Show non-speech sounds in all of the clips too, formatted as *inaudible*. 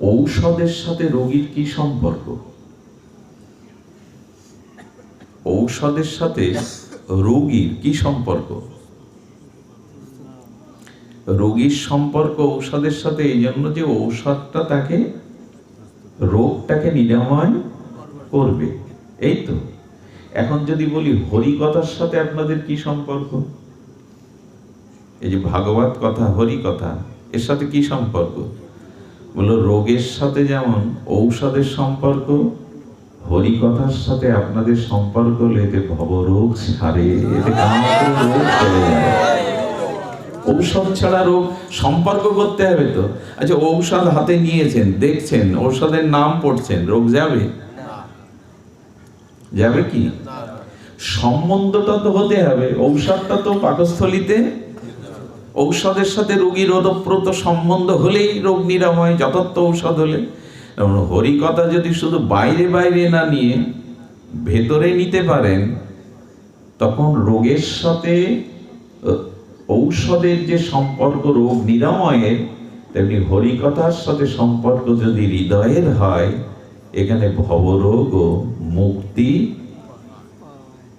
ঔষধের সাথে রোগীর কি সম্পর্ক? ঔষধের সাথে রোগীর কি সম্পর্ক? রোগীর সম্পর্ক ঔষধের সাথে, এই জন্য যে ঔষধটা তাকে, রোগটাকে নিরাময় করবে। এই তো। এখন যদি বলি হরিকথার সাথে আপনাদের কি সম্পর্ক? এই যে ভাগবত কথা হরি কথা এর সাথে কি সম্পর্ক? বলল রোগের সাথে যেমন ঔষধের সম্পর্ক হরি কথার সাথে আপনাদের সম্পর্ক হলে এতে ভবরোগ ছাড়ে। এতে ঔষধ ছাড়া রোগ সম্পর্ক করতে হবে তো। আচ্ছা ঔষধ হাতে নিয়েছেন দেখছেন ঔষধের নাম পড়ছেন রোগ যাবে? যাবে কি? সম্বন্ধটা তো হতে হবে ঔষধটা তো পাকস্থলিতে ঔষধের সাথে রোগীর ওতপ্রোত সম্বন্ধ হলেই রোগ নিরাময়, যথার্থ ঔষধ হলে। যেমন হরিকথা যদি শুধু বাইরে বাইরে না নিয়ে ভেতরে নিতে পারেন, তখন রোগের সাথে ঔষধের যে সম্পর্ক রোগ নিরাময়ের, তেমনি হরিকথার সাথে সম্পর্ক যদি হৃদয়ের হয়, এখানে ভবরোগ ও মুক্তি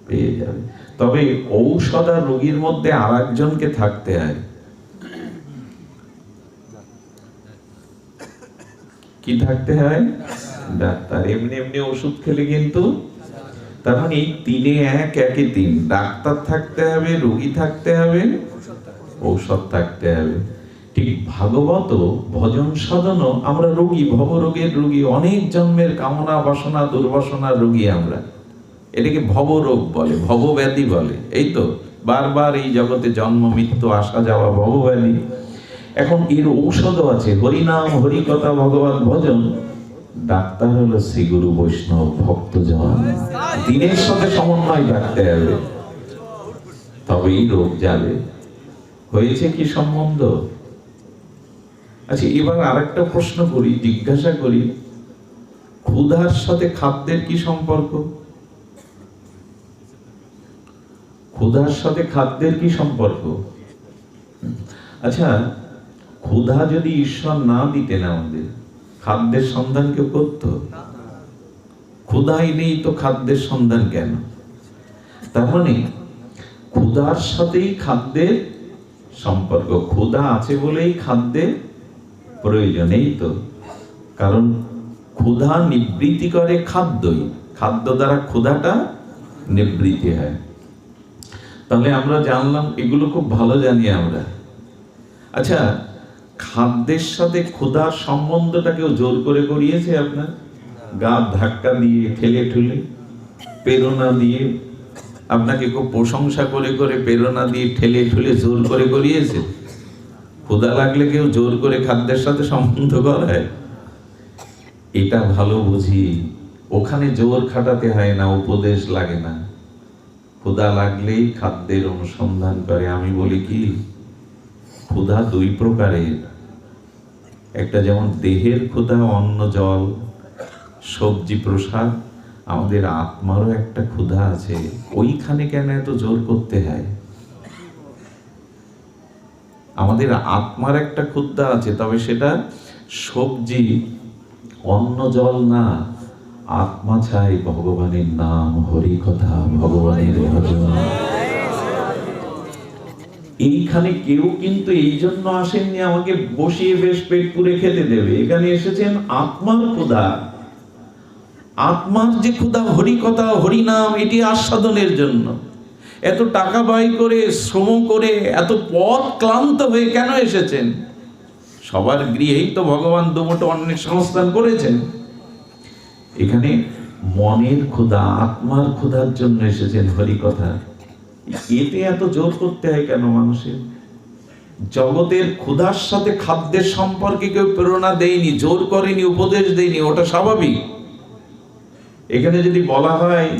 পেয়ে যাবে। তবে ঔষধ আর রোগীর মধ্যে আর একজনকে থাকতে হয়। কি থাকতে হয়? ডাক্তার। এমনি এমনি ওষুধ খেলে কিন্তু তার মানে এই তিনে এক, একে তিন। ডাক্তার থাকতে হবে, রোগী থাকতে হবে, ঔষধ থাকতে হবে। ঠিক ভাগবত ভজন সাধন আমরা রোগী, ভবরোগের রোগী, অনেক জন্মের কামনা, বাসনা, দুর্বাসনার রোগী আমরা। এটাকে ভবরোগ বলে, ভবব্যাধি বলে। এই তো, বারবার এই জগতে জন্ম, মৃত্যু, আসা, যাওয়া, ভবব্যাধি। এখন এর ঔষধও আছে। হরিনাম, হরিকথা, ভগবান ভজন। ডাক্তার হলো শ্রী গুরু বৈষ্ণব ভক্তজন দিনের সাথে সমন্বয় রাখতে হবে। তবেই রোগ যাবে। হয়েছে কি সম্বন্ধ? আচ্ছা এবার আরেকটা প্রশ্ন করি, জিজ্ঞাসা করি। ক্ষুধার সাথে খাদ্যের কি সম্পর্ক? ক্ষুধার সাথে খাদ্যের কি সম্পর্ক? আচ্ছা ক্ষুধা যদি ঈশ্বর না দিতেন আমাদের, খাদ্যের সন্ধান কেউ করত? ক্ষুধাই নেই তো খাদ্যের সন্ধান কেন? তার মানে ক্ষুধার সাথেই খাদ্যের সম্পর্ক। ক্ষুধা আছে বলেই খাদ্যের প্রয়োজন, এই তো। কারণ ক্ষুধা নিবৃত্তি করে খাদ্যই। খাদ্য দ্বারা ক্ষুধাটা নিবৃত্তি হয়। তাহলে আমরা জানলাম, এগুলো খুব ভালো জানি আমরা। আচ্ছা খাদ্যের সাথে ক্ষুধার সম্বন্ধটা কেউ জোর করে করিয়েছে আপনার? গা ধাক্কা দিয়ে, ঠেলে ঠুলে, প্রেরণা দিয়ে, আপনাকে খুব প্রশংসা করে করে প্রেরণা দিয়ে, ঠেলে ঠুলে জোর করে করিয়েছে? ক্ষুধা লাগলে কেউ জোর করে খাদ্যের সাথে সম্বন্ধ করায়? এটা ভালো বুঝি। ওখানে জোর খাটাতে হয় না, উপদেশ লাগে না। ক্ষুধা লাগলেই খাদ্যের অনুসন্ধান করে। আমি বলি কি? ক্ষুধা দুই প্রকারের। একটা যেমন দেহের ক্ষুধা অন্ন জল, সবজি প্রসাদ, আমাদের আত্মারও একটা ক্ষুধা আছে। ওইখানে কেন এত জোর করতে হয়? আমাদের আত্মার একটা ক্ষুধা আছে, তবে সেটা সবজি অন্ন জল না। আত্মা চাই ভগবানের নাম হরি কথা ভগবানের ভজন। এইখানে কেউ কিন্তু এই জন্য আসেননি, আমাকে বসিয়ে বেশ পেট পুরে খেতে দেবে। এখানে এসেছেন আত্মার ক্ষুধা। আত্মার যে ক্ষুধা, হরি নাম, এটি আস্বাদনের জন্য। এত টাকা ব্যয় করে, শ্রম করে, এত পথ ক্লান্ত হয়ে কেন এসেছেন? সবার গৃহেই তো ভগবান দুমুটো অন্যের সংস্থান করেছেন। এখানে মনের ক্ষুধা, আত্মার ক্ষুধার জন্য এসেছেন হরি কথা। এতে এত জোর করতে হয় কেন মানুষের? জগতের ক্ষুধার সাথে খাদ্যের সম্পর্কে কেউ প্রেরণা দেয়নি, জোর করেনি, উপদেশ দেয়নি, ওটা স্বাভাবিক। এখানে যদি বলা হয়,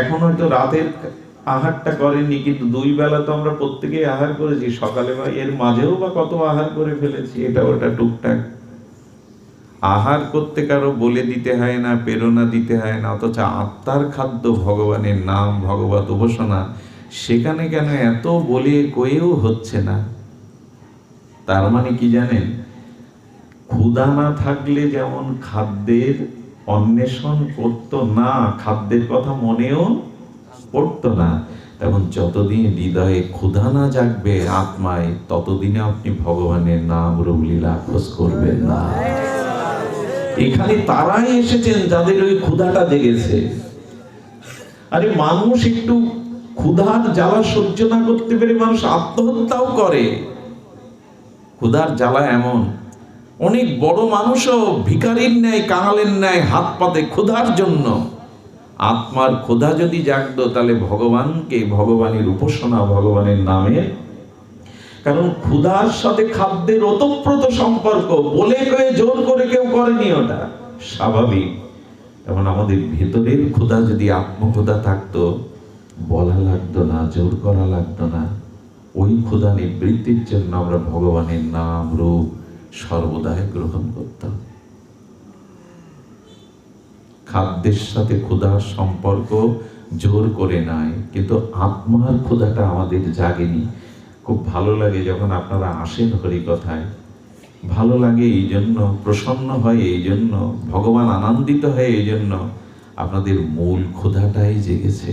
এখন হয়তো রাতের আহারটা করেনি কিন্তু দুই বেলা তো আমরা প্রত্যেকেই আহার করেছি। সকালে বা এর মাঝেও বা কত আহার করে ফেলেছি, এটা ওটা টুকটাক। আহার করতে কারও বলে দিতে হয় না, প্রেরণা দিতে হয় না, অথচ আত্মার খাদ্য ভগবানের নাম, ভগবত উপাসনা, সেখানে কেন এত বলে কয়েও হচ্ছে না? তার মানে কি জানেন? ক্ষুধা না থাকলে যেমন খাদ্যের অন্বেষণ করতো না, খাদ্যের কথা মনেও পড়তো না। তেমন যতদিন হৃদয়ে ক্ষুধা না জাগবে আত্মায়, ততদিনে আপনি ভগবানের নাম রূপলীলা খোঁজ করবেন না। এখানে তারাই এসেছেন যাদের ওই ক্ষুধাটা জেগেছে আরে মানুষ একটু ক্ষুধার জ্বালা সহ্য না করতে পেরে মানুষ আত্মহত্যাও করে। ক্ষুধার জ্বালা এমন। অনেক বড় মানুষও ভিকারির ন্যায়, কাঙালের ন্যায় হাত পাতে ক্ষুধার জন্য। আত্মার ক্ষুধা যদি জাগতো, তাহলে ভগবানকে, ভগবানের উপাসনা, ভগবানের নামে কারণ ক্ষুধার সাথে খাদ্যের ওতপ্রোত সম্পর্ক, বলে কয়ে জোর করে কেউ করেনি ওটা। স্বাভাবিক। যেমন আমাদের ভেতরের ক্ষুধা যদি আত্মক্ষুধা থাকতো, বলা লাগতো না, জোর করা লাগতো না, ওই ক্ষুধা নিবৃত্তির জন্য আমরা ভগবানের নাম, রূপ সর্বদাই গ্রহণ করতাম। খাদ্যের সাথে ক্ষুধার সম্পর্ক জোর করে নাই, কিন্তু আত্মার ক্ষুধাটা আমাদের জাগেনি। খুব ভালো লাগে যখন আপনারা আসেন হরি কথায় ভালো লাগে এই জন্য প্রসন্ন হয় এই জন্য ভগবান আনন্দিত হয় এই জন্য আপনাদের মূল ক্ষুধাটাই জেগেছে।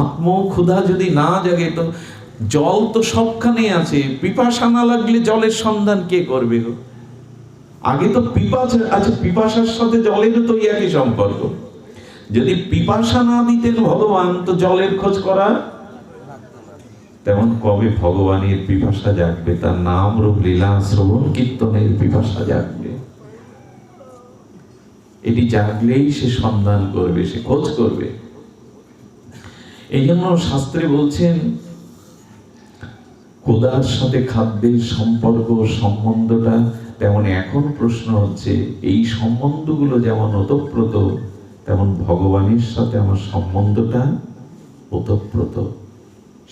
আত্ম ক্ষুধা যদি না জাগে তো জল তো সবখানে আছে। পিপাসা না লাগলে জলের সন্ধান কে করবে গো? আগে তো পিপাসা আচ্ছা পিপাসার সাথে জলেরও তো একই সম্পর্ক। যদি পিপাসা না দিতেন ভগবান, তো জলের খোঁজ করা তেমন কবে ভগবানের পিপাসা জাগবে, তার নাম রূপ লীলা শ্রবণ কীর্তনের পিপাসা জাগবে। এটি জাগলেই সে সন্ধান করবে, সে খোঁজ করবে। এই জন্য শাস্ত্রে বলছেন, কোদার সাথে খাদ্যের সম্পর্ক সম্বন্ধটা তেমন এখন প্রশ্ন হচ্ছে, এই সম্বন্ধগুলো যেমন ওতপ্রোত, তেমন ভগবানের সাথে আমার সম্বন্ধটা ওতপ্রোত।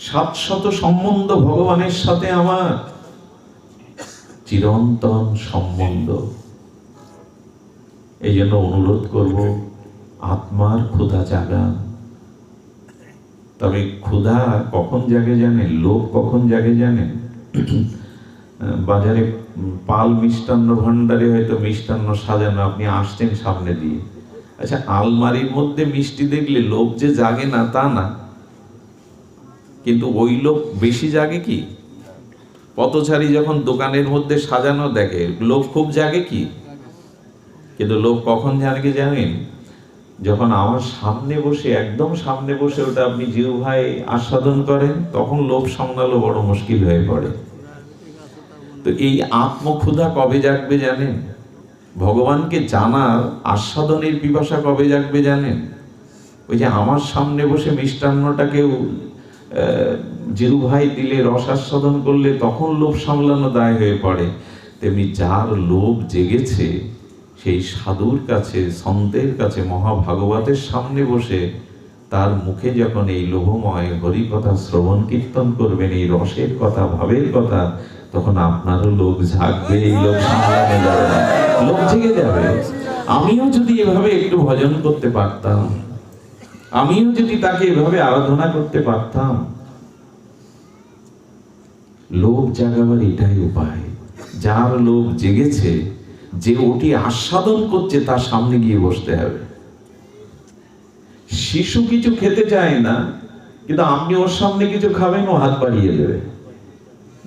সাতশত সম্বন্ধ ভগবানের সাথে আমার। চিরন্তন সম্বন্ধ। এই জন্য অনুরোধ করব, আত্মার ক্ষুধা জাগান। তবে ক্ষুধা কখন জাগে জানেন? লোভ কখন জাগে জানেন? বাজারে পাল মিষ্টান্ন ভান্ডারে হয়তো মিষ্টান্ন সাজানো, আপনি আসছেন সামনে দিয়ে। আচ্ছা আলমারির মধ্যে মিষ্টি দেখলে লোভ যে জাগে না, তা না। কিন্তু ওই লোক বেশি জাগে কি? পথচারী যখন দোকানের মধ্যে সাজানো দেখে, লোক খুব জাগে কি? কিন্তু লোক কখন জাগে জানেন? যখন আমার সামনে বসে, একদম সামনে বসে ওটা আপনি জিউ ভাই আস্বাদন করেন, তখন লোভ সামলানো বড় মুশকিল হয়ে পড়ে। তো এই আত্মক্ষুধা কবে জাগবে জানেন? ভগবানকে জানার আস্বাদনের পিপাসা কবে জাগবে জানেন? ওই যে আমার সামনে বসে মিষ্টান্নটা কেউ জিরু ভাই দিলে রস আস্বাদন করলে তখন লোভ সামলানো দায় হয়ে পড়ে। তেমনি যার লোভ জেগেছে, সেই সাধুর কাছে, সন্তের কাছে, মহাভাগবতের সামনে বসে, তার মুখে যখন এই লোভময় হরি কথা শ্রবণ কীর্তন করবেন, এই রসের কথা, ভাবের কথা, তখন আপনারও লোভ ঝাঁকবে এই লোভ সামলানো যাবে না। লোভ জেগে যাবে। আমিও যদি এভাবে একটু ভজন করতে পারতাম আমিও যদি তাকে এভাবে আরাধনা করতে পারতাম, লোভ জাগাবার এটাই উপায়। যার লোভ জেগেছে, যে ওটি আস্বাদন করছে, তার সামনে গিয়ে বসতে হবে। শিশু কিছু খেতে চায় না, কিন্তু আপনি ওর সামনে কিছু খাবেন, ও হাত বাড়িয়ে দেবে।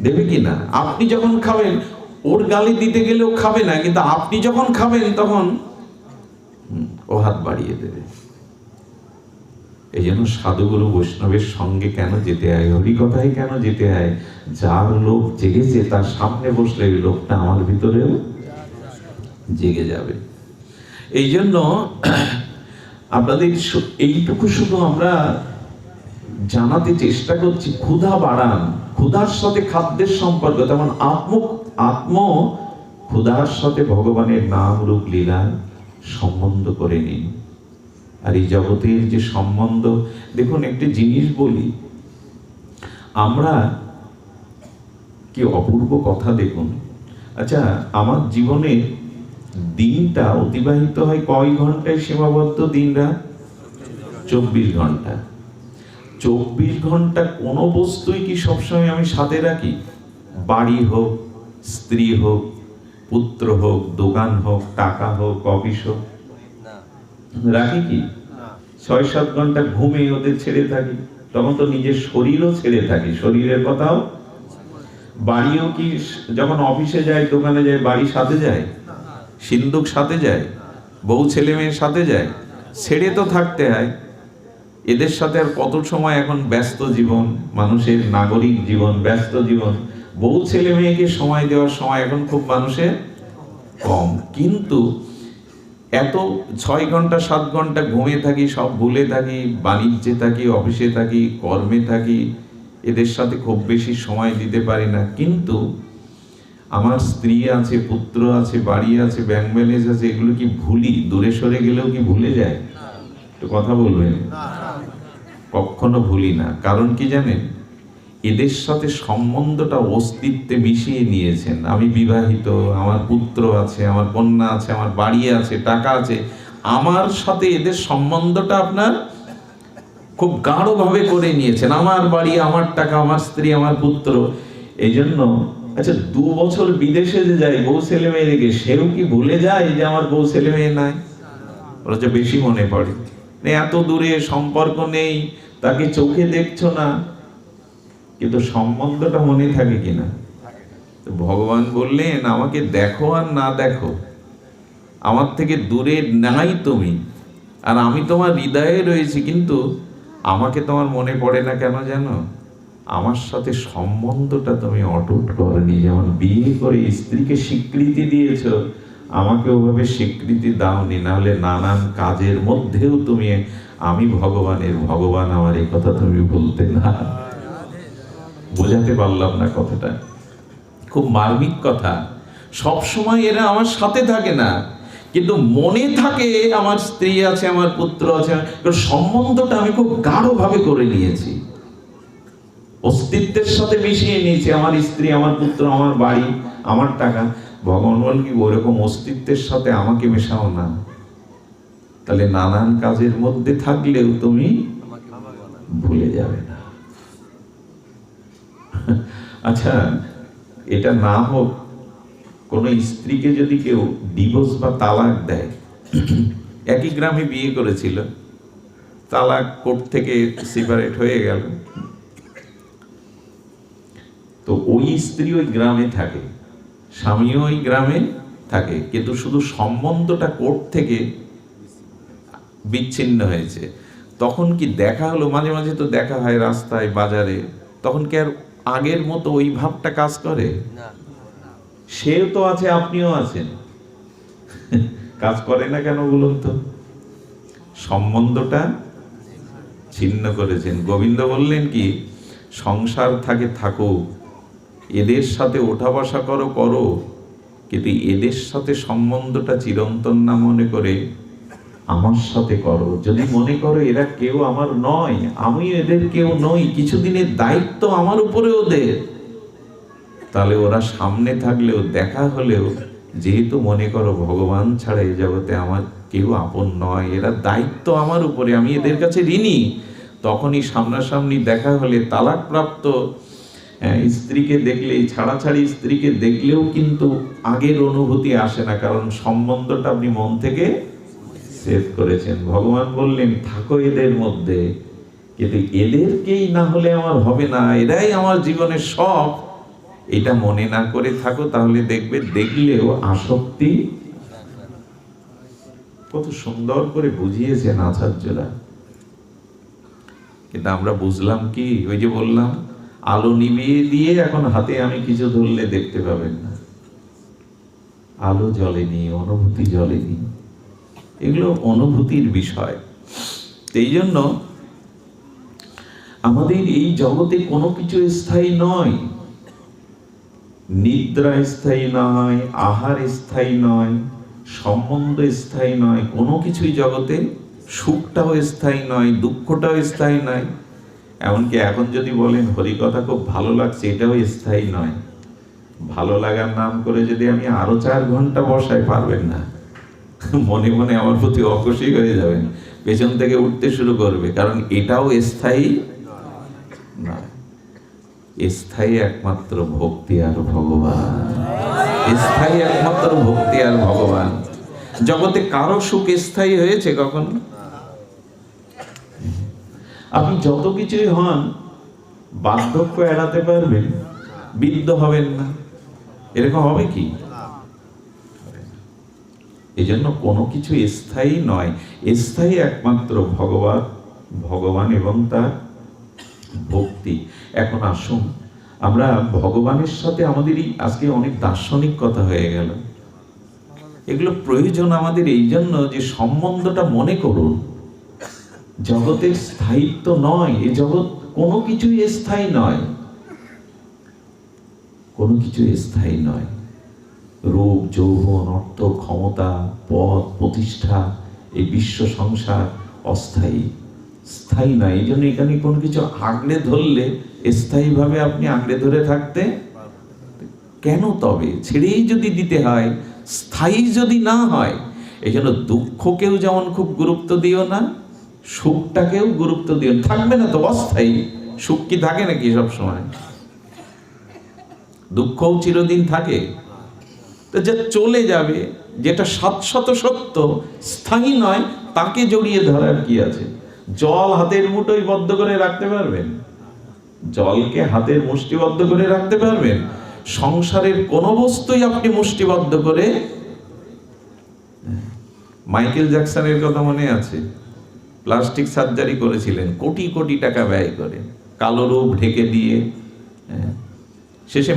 দেবে কি না? আপনি যখন খাবেন, ওর গালি দিতে গেলেও খাবে না, কিন্তু আপনি যখন খাবেন, তখন ও হাত বাড়িয়ে দেবে। এই জন্য সাধুগুরু বৈষ্ণবের সঙ্গে কেন যেতে হয় হরি কথাই কেন যেতে হয় যার লোভ জেগেছে, তার সামনে বসলে ওই লোকটা আমার ভিতরেও জেগে যাবে। এই জন্য আপনাদের এইটুকু শুধু আমরা জানাতে চেষ্টা করছি, ক্ষুধা বাড়ান। ক্ষুধার সাথে খাদ্যের সম্পর্ক তেমন আত্ম আত্ম ক্ষুধার সাথে ভগবানের নাম রূপ লীলা সম্বন্ধ করে নিন। আর এই জগতের যে সম্বন্ধ, দেখুন একটি জিনিস বলি, আমরা কি অপূর্ব কথা দেখুন? আচ্ছা আমার জীবনে দিনটা অতিবাহিত হয় কয় ঘন্টায় সীমাবদ্ধ দিনরা? চব্বিশ ঘণ্টা। চব্বিশ ঘণ্টা কোনো বস্তুই কি সবসময় আমি সাথে রাখি? বাড়ি হোক, স্ত্রী হোক, পুত্র হোক, দোকান হোক, টাকা হোক, অফিস হোক। রাখি কি? ছয় সাত ঘণ্টা ঘুমে ওদের ছেড়ে থাকি। তখন তো নিজের শরীরও ছেড়ে থাকি। শরীরের কথাও? বাড়িও কি যখন অফিসে যায় দোকানে যায় বাড়ি সাথে যায়? সিন্দুক সাথে যায়? বউ ছেলে মেয়ের সাথে যায়? ছেড়ে তো থাকতে হয়। এদের সাথে আর কত সময় এখন ব্যস্ত জীবন? মানুষের নাগরিক জীবন ব্যস্ত জীবন। বউ ছেলে মেয়েকে সময় দেওয়ার সময় এখন খুব মানুষের কম। কিন্তু এত ছয় ঘণ্টা সাত ঘণ্টা ঘুমিয়ে থাকি সব ভুলে থাকি বাণিজ্যে থাকি অফিসে থাকি কর্মে থাকি এদের সাথে খুব বেশি সময় দিতে পারি না। কিন্তু আমার স্ত্রী আছে পুত্র আছে বাড়ি আছে ব্যাংক ব্যালেন্স আছে এগুলো কি ভুলি? দূরে সরে গেলেও কি ভুলে যায়? একটু কথা বলবেন? কখনো ভুলি না। কারণ কি জানেন? এদের সাথে সম্বন্ধটা অস্তিত্বে মিশিয়ে নিয়েছেন। আমি বিবাহিত, আমার পুত্র আছে, আমার কন্যা আছে, আমার বাড়ি আছে, টাকা আছে। আমার সাথে এদের সম্বন্ধটা আপনার খুব গাঢ়ভাবে করে নিয়েছেন। আমার বাড়ি, আমার টাকা, আমার স্ত্রী, আমার পুত্র। এই জন্য আচ্ছা দু বছর বিদেশে যে যায় বউ ছেলে মেয়ে রেখে সেও কি ভুলে যায় যে আমার বউ ছেলে মেয়ে নাই? ওরা বেশি মনে পড়ে। এত দূরে সম্পর্ক নেই, তাকে চোখে দেখছ না। কিন্তু সম্বন্ধটা মনে থাকে কিনা? ভগবান বললেন, আমাকে দেখো আর না দেখো। আমার থেকে দূরে নাই তুমি। আর আমি তোমার হৃদয়ে রয়েছি, কিন্তু আমাকে তোমার মনে পড়ে না কেন জানো? আমার সাথে সম্বন্ধটা তুমি অটুট করনি। যেমন বিয়ে করে স্ত্রীকে স্বীকৃতি দিয়েছ, আমাকে ওভাবে স্বীকৃতি দাওনি। নাহলে নানান কাজের মধ্যেও তুমি, আমি ভগবানের ভগবান। আমার এই কথা তুমি বলতে না। বোঝাতে পারলাম না কথাটা। খুব মার্মিক কথা। সব সময় এরা আমার সাথে থাকে না। কিন্তু মনে থাকে আমার স্ত্রী আছে আমার পুত্র আছে সম্বন্ধটা আমি খুব গাঢ়ভাবে করে নিয়েছি। অস্তিত্বের সাথে মিশিয়ে নিয়েছি আমার স্ত্রী আমার পুত্র আমার বাড়ি আমার টাকা। ভগবান কি ওরকম অস্তিত্বের সাথে আমাকে মেশাও না। তাহলে নানান কাজের মধ্যে থাকলেও তুমি ভুলে যাবে না। আচ্ছা এটা না হোক, কোন স্ত্রীকে যদি কেউ ডিভোর্স বা তালাক দেয়, একই গ্রামে বিয়ে করেছিল, তালাক কোর্ট থেকে সেপারেট হয়ে গেল। তো ওই স্ত্রী ওই গ্রামে থাকে, স্বামীও ওই গ্রামে থাকে, কিন্তু শুধু সম্বন্ধটা কোর্ট থেকে বিচ্ছিন্ন হয়েছে। তখন কি দেখা হলো? মাঝে মাঝে তো দেখা হয় রাস্তায়, বাজারে, তখন কি আর আগের মতো ওই ভাবটা কাজ করে? সেও তো আছে আপনিও আছেন। কাজ করে না কেন বলুন তো? সম্বন্ধটা ছিন্ন করেছেন। গোবিন্দ বললেন কি সংসার থাকে থাকুক এদের সাথে ওঠা বসা করো করো। কিন্তু এদের সাথে সম্বন্ধটা চিরন্তন না মনে করে আমার সাথে করো। যদি মনে করো এরা কেউ আমার নয় আমি এদের কেউ নই কিছুদিনের দায়িত্ব আমার উপরে ওদের। তাহলে ওরা সামনে থাকলেও দেখা হলেও যেহেতু মনে করো ভগবান ছাড়া এই জগতে আমার কেউ আপন নয় এরা দায়িত্ব আমার উপরে আমি এদের কাছে ঋণী। তখনই সামনাসামনি দেখা হলে তালাকপ্রাপ্ত আহ, স্ত্রীকে দেখলেই ছাড়াছাড়ি স্ত্রীকে দেখলেও কিন্তু আগের অনুভূতি আসে না কারণ সম্বন্ধটা আপনি মন থেকে সেভ করেছেন। ভগবান বললেন, থাকো এদের মধ্যে। কিন্তু এদেরকেই না হলে আমার হবে না। এরাই আমার জীবনের সব এটা মনে না করে থাকো, তাহলে দেখবে, দেখলেও আসক্তি। কত সুন্দর করে বুঝিয়েছেন আচার্যরা। কিন্তু আমরা বুঝলাম কি? ওই যে বললাম, আলো নিভিয়ে দিয়ে এখন হাতে আমি কিছু ধরলে দেখতে পাবেন না। আলো জ্বলেনি অনুভূতি জ্বলেনি এগুলো অনুভূতির বিষয়। এই জন্য আমাদের এই জগতে কোনো কিছু স্থায়ী নয়। নিদ্রা স্থায়ী নয়, আহার স্থায়ী নয়, সম্বন্ধ স্থায়ী নয়, কোনো কিছুই জগতে সুখটাও স্থায়ী নয়, দুঃখটাও স্থায়ী নয়। এমনকি এখন যদি বলেন হরিকথা খুব ভালো লাগছে, এটাও স্থায়ী নয়। ভালো লাগার নাম করে যদি আমি আরও চার ঘণ্টা বসাই, পারবেন না। *laughs* মনে মনে আমার প্রতি অখুশি হয়ে যাবেন পেছন থেকে উঠতে শুরু করবে, কারণ এটাও স্থায়ী না। স্থায়ী একমাত্র ভক্তি আর ভগবান। স্থায়ী একমাত্র ভক্তি আর ভগবান। জগতে কারও সুখ স্থায়ী হয়েছে কখন? আপনি যত কিছুই হন, বার্ধক্য এড়াতে পারবেন, বৃদ্ধ হবেন না। এরকম হবে কি? এই জন্য কোনো কিছু স্থায়ী নয়। স্থায়ী একমাত্র ভগবান ভগবান এবং তার ভক্তি। এখন আসুন, আমরা ভগবানের সাথে আমাদের এই আজকে অনেক দার্শনিক কথা হয়ে গেল। এগুলো প্রয়োজন আমাদের এই জন্য যে সম্বন্ধটা মনে করুন। জগতের স্থায়িত্ব নয়, এ জগৎ কোনো কিছুই স্থায়ী নয়। কোনো কিছু স্থায়ী নয়। রূপ, যৌবন, অর্থ, ক্ষমতা পদ প্রতিষ্ঠা, এই বিশ্ব সংসার অস্থায়ী। স্থায়ী নয়, এই জন্য এখানে কোনো কিছু আঁকড়ে ধরলে স্থায়ীভাবে আপনি আঁকড়ে ধরে থাকতে কেন তবে? ছেড়েই যদি দিতে হয়, স্থায়ী যদি না হয়, এই জন্য দুঃখকেও যেমন খুব গুরুত্ব দিও না, সুখটাকেও গুরুত্ব দিও থাকবে না তো অস্থায়ী। সুখ কি থাকে নাকি সব সময় দুঃখও চিরদিন থাকে। তো যে চলে যাবে, যেটা শাশ্বত সত্য, স্থায়ী নয়, তাকে জড়িয়ে ধরার কি আছে? জল হাতের মুঠোয় বদ্ধ করে রাখতে পারবেন? জলকে হাতের মুষ্টিবদ্ধ করে রাখতে পারবেন? সংসারের কোন বস্তুই আপনি মুষ্টিবদ্ধ করে মাইকেল জ্যাকসনের কথা মনে আছে? প্লাস্টিক সার্জারি করেছিলেন, কোটি কোটি টাকা ব্যয় করে, কালো রূপ ঢেকে দিয়ে হ্যাঁ। শেষে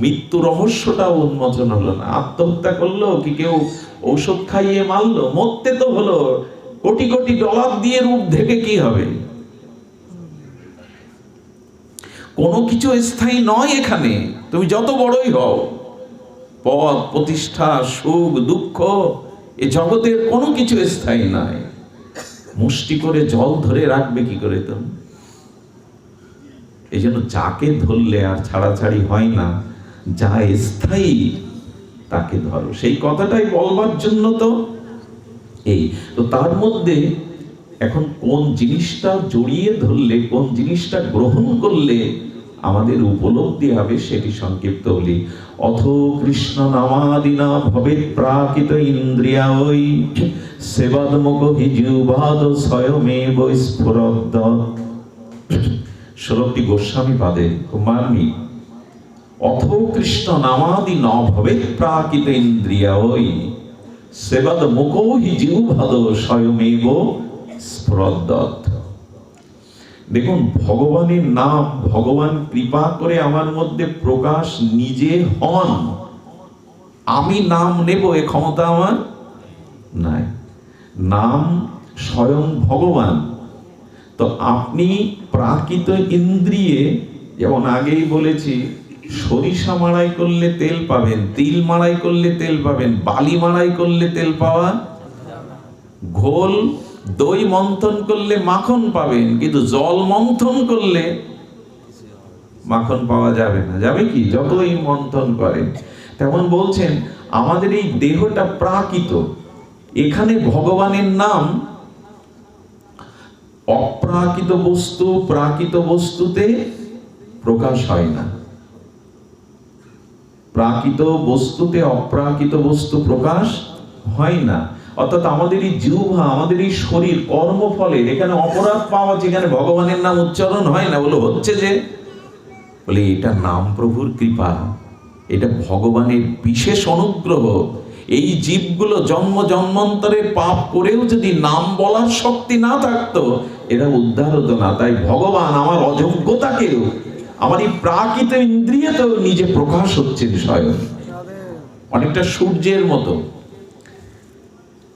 মৃত্যু রহস্যটাও উন্মোচন হলো না। আত্মহত্যা করল, কি কেউ ঔষধ খাইয়ে মারলো, মরতে তো হলো। কোটি কোটি ডলার দিয়ে রূপ ঢেকে কি হবে? কোনো কিছু স্থায়ী নয় এখানে। তুমি যত বড়ই হও পদ প্রতিষ্ঠা, সুখ, দুঃখ, এ জগতের কোনো কিছু স্থায়ী নয় মুষ্টি করে জল ধরে রাখবে কি করে তুমি? এই জন্য যাকে ধরলে আর ছাড়াছাড়ি হয় না, যা স্থায়ী, তাকে ধরো। সেই কথাটাই বলবার জন্য তো এই। তো তার মধ্যে এখন কোন জিনিসটা জড়িয়ে ধরলে, কোন জিনিসটা গ্রহণ করলে আমাদের উপলব্ধি হবে সেটি সংক্ষিপ্ত বলি। অথ কৃষ্ণ নামাদিনা ভবে প্রাকৃত ইন্দ্রিয়া ওই সেবাদমুখ হিজুবাদ স্বয়মেব স্ফুরদ্দ শ্লোকটি গোস্বামী পাদে খুব মার্মিক অথ কৃষ্ণ নামাদি ন ভবে প্রাকৃত ইন্দ্রিয়া ওই সেবাদ মুখো হি জিহুভাদ স্বয়মেব স্ফুরদ্দত দেখুন, ভগবানের নাম, ভগবান কৃপা করে আমার মধ্যে প্রকাশ নিজে হন। আমি নাম নেব, এ ক্ষমতা আমার নাই। নাম স্বয়ং ভগবান। তো আপনি প্রাকৃত ইন্দ্রিয়ে, যেমন আগেই বলেছি, সরিষা মাড়াই করলে তেল পাবেন, তিল মাড়াই করলে তেল পাবেন, বালি মাড়াই করলে তেল পাওয়া ঘোল, দই মন্থন করলে মাখন পাবেন, কিন্তু জল মন্থন করলে মাখন পাওয়া যাবে না। যাবে কি? যতই মন্থন করেন। তেমন বলছেন, আমাদের এই দেহটা প্রাকৃত। এখানে ভগবানের নাম অপ্রাকৃত বস্তু প্রাকৃত বস্তুতে প্রকাশ হয় না। প্রাকৃত বস্তুতে অপ্রাকৃত বস্তু প্রকাশ হয় না। অর্থাৎ আমাদের এই জিহ্বা, আমাদের এই শরীর, কর্মফলের, এখানে অপরাধ পাওয়া যেখানে ভগবানের নাম উচ্চারণ হয় না, বলে হচ্ছে যে, বলে এটা নাম প্রভুর কৃপা, এটা ভগবানের বিশেষ অনুগ্রহ এই জীবগুলো জন্ম জন্মান্তরে পাপ করেও যদি নাম বলার শক্তি না থাকতো, এরা উদ্ধার হতো না। তাই ভগবান আমার অযোগ্যতাকেও, আমার এই প্রাকৃত ইন্দ্রিয়তেও নিজে প্রকাশ হচ্ছেন স্বয়ং। অনেকটা সূর্যের মতো।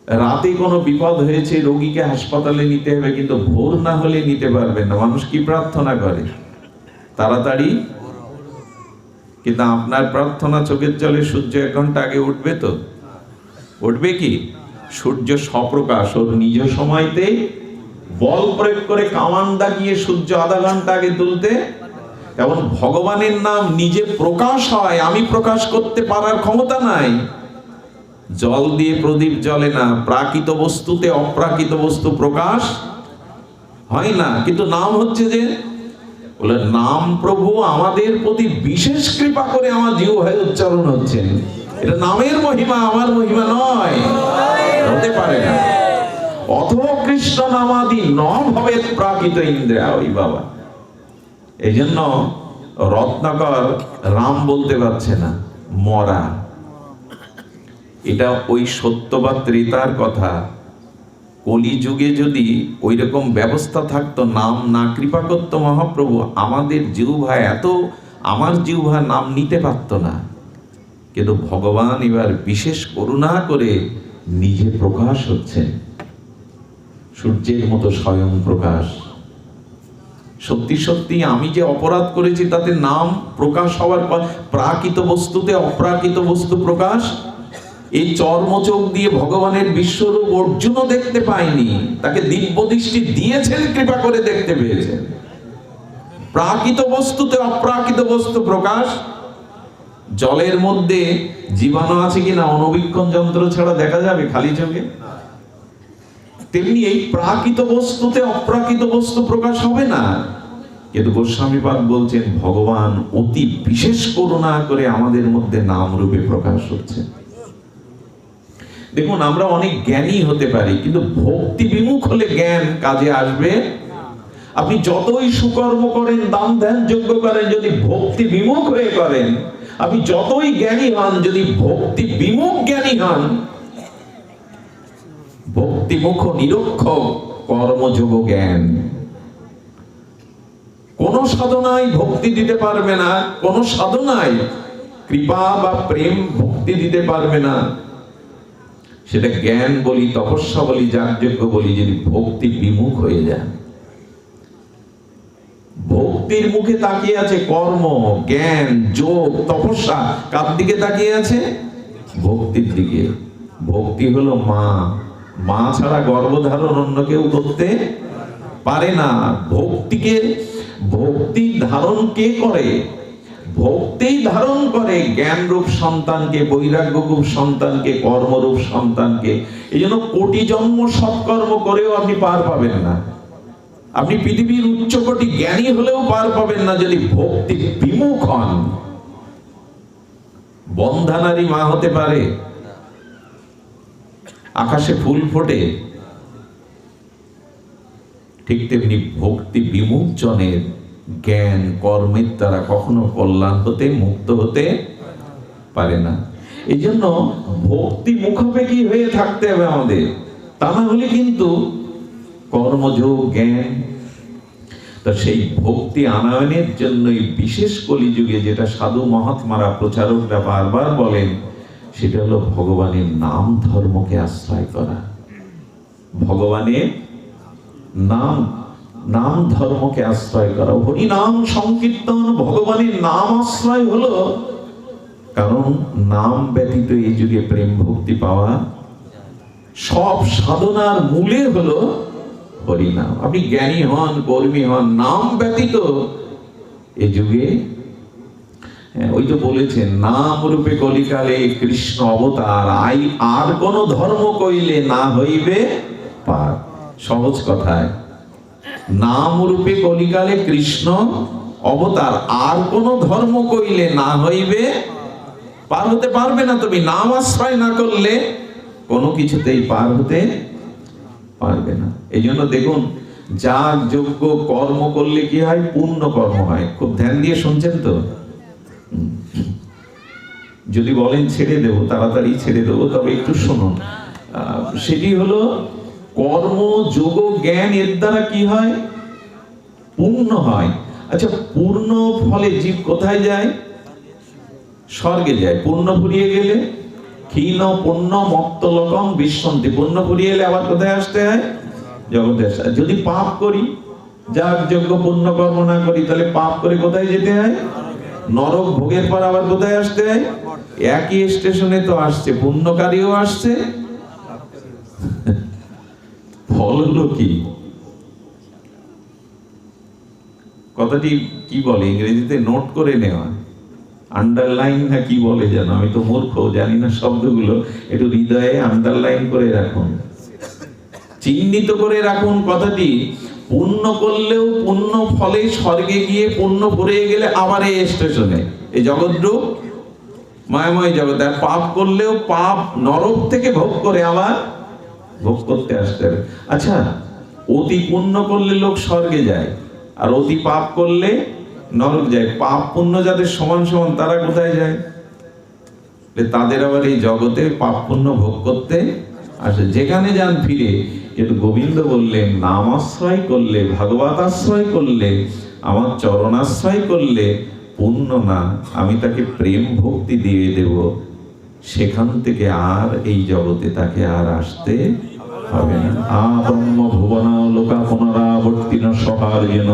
রাতে কোনো বিপদ হয়েছে, রোগীকে হাসপাতালে নিতে হবে, কিন্তু ভোর না হলে নিতে পারবেন না। মানুষ কি প্রার্থনা করে? তাড়াতাড়ি। কিন্তু আপনার প্রার্থনা চোখের জলে সূর্য এক ঘণ্টা আগে উঠবে তো? উঠবে কি? সূর্য স্বপ্রকাশ ওর নিজ সময়তে বল প্রয়োগ করে কামান দাগিয়ে সূর্য আধা ঘণ্টা আগে তুলতে তেমন ভগবানের নাম নিজে প্রকাশ হয়, আমি প্রকাশ করতে পারার ক্ষমতা নাই। জল দিয়ে প্রদীপ জ্বলে না, প্রাকৃত বস্তুতে অপ্রাকৃত বস্তু প্রকাশ হয় না। কিন্তু নাম হচ্ছে যে, বলে, নাম প্রভু আমাদের প্রতি বিশেষ কৃপা করে আমার জীব হয়ে উচ্চারণ হচ্ছেন। এটা নামের মহিমা, আমার মহিমা নয়। হতে পারে না। অথ কৃষ্ণ নামাদি ন ভবে প্রাকৃত ইন্দ্রিয়া, ওই বাবা। এই জন্য রত্নাকর রাম বলতে পারছে না, মরা। এটা ওই সত্য বা ত্রেতার কথা। কলিযুগে যদি ওই রকম ব্যবস্থা থাকতো, নাম না কৃপা করতো মহাপ্রভু, আমাদের জিহ্বা এত, আমার জিহ্বা নাম নিতে পারতো না। কিন্তু ভগবান এবার বিশেষ করুণা করে নিজে প্রকাশ হচ্ছেন। সূর্যের মতো স্বয়ং প্রকাশ। সত্যি সত্যি আমি যে অপরাধ করেছি তাতে নাম প্রকাশ হওয়ার পর প্রাকৃত বস্তুতে অপ্রাকৃত বস্তু প্রকাশ? এই চর্মচোখ দিয়ে ভগবানের বিশ্বরূপ অর্জুনও দেখতে পায়নি। তাকে দিব্য দৃষ্টি দিয়েছেন, কৃপা করে দেখতে পেয়েছেন। প্রাকৃত বস্তুতে অপ্রাকৃত বস্তু প্রকাশ। জলের মধ্যে জীবাণু আছে কিনা? অনবীক্ষণ যন্ত্র ছাড়া দেখা যাবে খালি চোখে? তেমনি এই প্রাকৃত বস্তুতে অপ্রাকৃত বস্তু প্রকাশ হবে না। কিন্তু গোস্বামীপাদ বলছেন, ভগবান অতি বিশেষ করুণা করে আমাদের মধ্যে নাম রূপে প্রকাশ হচ্ছে। দেখুন, আমরা অনেক জ্ঞানী হতে পারি, কিন্তু ভক্তি বিমুখ হলে জ্ঞান কাজে আসবে? আপনি যতই সুকর্ম করেন, দান ধ্যান যোগ্য করেন, যদি ভক্তি বিমুখ হয়ে করেন আপনি যতই জ্ঞানী হন, যদি ভক্তি বিমুখ জ্ঞানী হন, ভক্তিমুখ নিরক্ষক কর্মযোগ জ্ঞান। কোন সাধনায় ভক্তি দিতে পারবে না, কোন সাধনায় কৃপা বা প্রেম ভক্তি দিতে পারবে না। সেটা জ্ঞান বলি, তপস্যা বলি, যাগযজ্ঞ বলি, যদি ভক্তি বিমুখ হয়ে যায়। ভক্তির মুখে তাকিয়ে আছে কর্ম, জ্ঞান, যোগ, তপস্যা। কার দিকে তাকিয়ে আছে? ভক্তির দিকে। ভক্তি হলো মা। মা ছাড়া গর্ভধারণ অন্য কেউ করতে পারে না। ভক্তিকে, ভক্তি ধারণ কে করে? ভক্তি ধারণ করে জ্ঞান রূপ সন্তানকে বৈরাগ্য রূপ সন্তানকে, কর্মরূপ সন্তানকে। এই জন্য কোটি জন্ম সৎকর্ম করেও আপনি পার পাবেন না। আপনি পৃথিবীর উচ্চকোটি জ্ঞানী হলেও পার পাবেন না যদি ভক্তি বিমুখ হন। বন্ধানারী মা হতে পারে। আকাশে ফুল ফোটে। ঠিক তেমনি ভক্তি বিমুখ জনের জ্ঞান কর্মের দ্বারা কখনো কল্যাণ হতে, মুক্ত হতে পারে না। এই জন্য ভক্তি মুখাপেক্ষী হয়ে থাকতে হবে আমাদের। তা না হলে কিন্তু কর্মযোগ, জ্ঞান তা সেই ভক্তি আনয়নের জন্যই বিশেষ কলিযুগে যেটা সাধু মহাত্মারা প্রচারকরা বারবার বলেন, সেটা হলো ভগবানের নাম ধর্মকে আশ্রয় করা। ভগবানের নাম নাম ধর্মকে আশ্রয় করা। হরি নাম সংকীর্তন, ভগবানের নাম আশ্রয় হলো, কারণ নাম ব্যতীত এই যুগে প্রেম ভক্তি পাওয়া সব সাধনার মূলে হলো হরিনাম আপনি জ্ঞানী হন কর্মী হন নাম ব্যতীত এ যুগে হ্যাঁ, ওই তো বলেছেন নাম রূপে কলিকালে কৃষ্ণ অবতার আই আর কোন ধর্ম কইলে না হইবে পার সহজ কথায় নাম রূপে কলিকালে কৃষ্ণ অবতার আর কোন ধর্ম কইলে না হইবে পার হতে পারবে না তুমি। নাম আশ্রয় না করলে কোনো কিছুতেই পার হতে পারবে না। এই জন্য দেখুন যা যোগ্য কর্ম করলে কি হয়? পূর্ণ কর্ম হয়। খুব ধ্যান দিয়ে শুনছেন তো? যদি বলেন ছেড়ে দেব, তাড়াতাড়ি ছেড়ে দেবো, তবে একটু শুনুন। সেটি হলো, কর্ম, যোগ, জ্ঞান এর দ্বারা কি হয়? পূর্ণ হয়। আচ্ছা পূর্ণ ফলে জীব কোথায় যায়? স্বর্গে যায়। পূর্ণ ফুরিয়ে গেলে ক্ষীণ পূর্ণ মত্ত লোকম বিশ্বন্তি। পূর্ণ ফুরিয়ে এলে আবার কোথায় আসতে হয়? জগতে যদি পাপ করি, যার যোগ্য পুণ্য কর্ম না করি, তাহলে পাপ করে কোথায় যেতে হয়? নরক ভোগের পর আবার কোথায় আসতে হয়? একই স্টেশনে তো আসছে, পুণ্যকারীও আসছে। ফল হলো কি? কথাটি কি বলে? ইংরেজিতে নোট করে নেওয়া। আন্ডারলাইন না কি বলে যেন? আমি তো মূর্খ, জানি না শব্দগুলো। একটু হৃদয়ে আন্ডারলাইন করে রাখুন। চিহ্নিত করে রাখুন কথাটি। পুণ্য করলেও পুণ্য ফলে স্বর্গে গিয়ে পুণ্য ভরে গেলে আবার এই স্টেশনে এই জগৎরূপ, মায়াময় জগতে আর পাপ করলেও পাপ নরক থেকে ভোগ করে আবার ভোগ করতে আসতে হবে। আচ্ছা অতি পুণ্য করলে লোক স্বর্গে যায়, আর অতি পাপ করলে নরক যায়, পাপ পুণ্য যাদের সমান সমান, তারা কোথায় যায়? তাদের আবার এই জগতে পাপ পুণ্য ভোগ করতে আসে। যেখানে যান ফিরে, কিন্তু গোবিন্দ বললেন, নাম আশ্রয় করলে, ভাগবত আশ্রয় করলে, আমার চরণাশ্রয় করলে পুণ্য না, আমি তাকে প্রেম ভক্তি দিয়ে দেব। সেখান থেকে আর এই জগতে তাকে আর আসতে হবে না। আ ব্রহ্ম ভুবনা লোকা পুনরাবর্তিন সহার যেন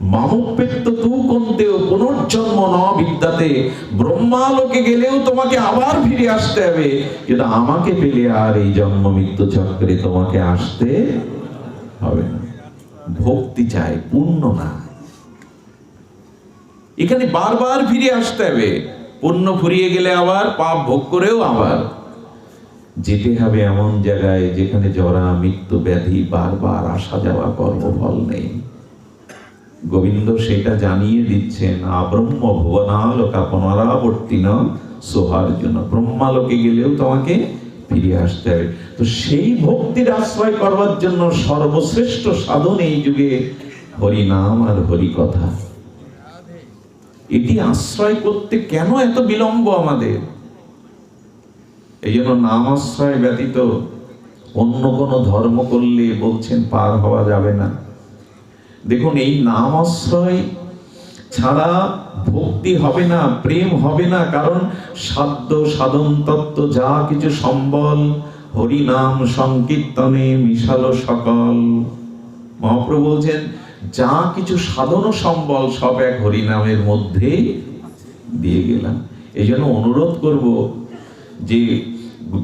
মামুপেত্ত তু কন্তেও পুনর্জন্ম ন বিদ্যাতে, ব্রহ্মালোকে গেলেও তোমাকে আবার ফিরে আসতে হবে। কিন্তু আমাকে পেলে আর এই জন্ম মৃত্যু চক্রে তোমাকে আসতে হবে ভক্তি চাই, পুণ্য না। এখানে বারবার ফিরে আসতে হবে। পুণ্য ফুরিয়ে গেলে আবার, পাপ ভোগ করেও আবার। যেতে হবে এমন জায়গায় যেখানে জরা, মৃত্যু, ব্যাধি, বারবার আসা যাওয়া, কর্মফল নেই। গোবিন্দ সেটা জানিয়ে দিচ্ছেন আব্রহ্ম ভুবনালোকা পুনরাবর্তিন সোহার জন্য ব্রহ্মালোকে গেলেও তোমাকে ফিরে আসতে হবে। তো সেই ভক্তির আশ্রয় করবার জন্য সর্বশ্রেষ্ঠ সাধন এই যুগে হরি নাম আর হরি কথা। এটি আশ্রয় করতে কেন এত বিলম্ব আমাদের? এই জন্য নাম আশ্রয় ব্যতীত অন্য কোনো ধর্ম করলে বলছেন পার হওয়া যাবে না। দেখুন, এই নাম আশ্রয় ছাড়া ভক্তি হবে না, প্রেম হবে না, কারণ সাধ্য, সাধন, তত্ত্ব, যা কিছু সম্বল হরি নাম সংকীর্তনে মিশালো সকল। মহাপ্রভু বলছেন, যা কিছু সাধন সম্বল, সব এক হরিনামের মধ্যে দিয়ে গেলাম। এই জন্য অনুরোধ করব যে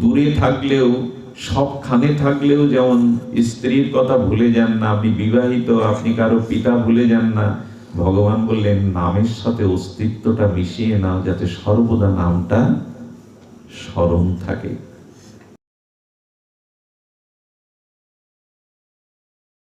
দূরে থাকলেও সবখানে থাকলেও যেমন স্ত্রীর কথা ভুলে যান না, আপনি বিবাহিত, আপনি কারও পিতা ভুলে যান না, ভগবান বললেন, নামের সাথে অস্তিত্বটা মিশিয়ে নাও যাতে সর্বদা নামটা স্মরণ থাকে।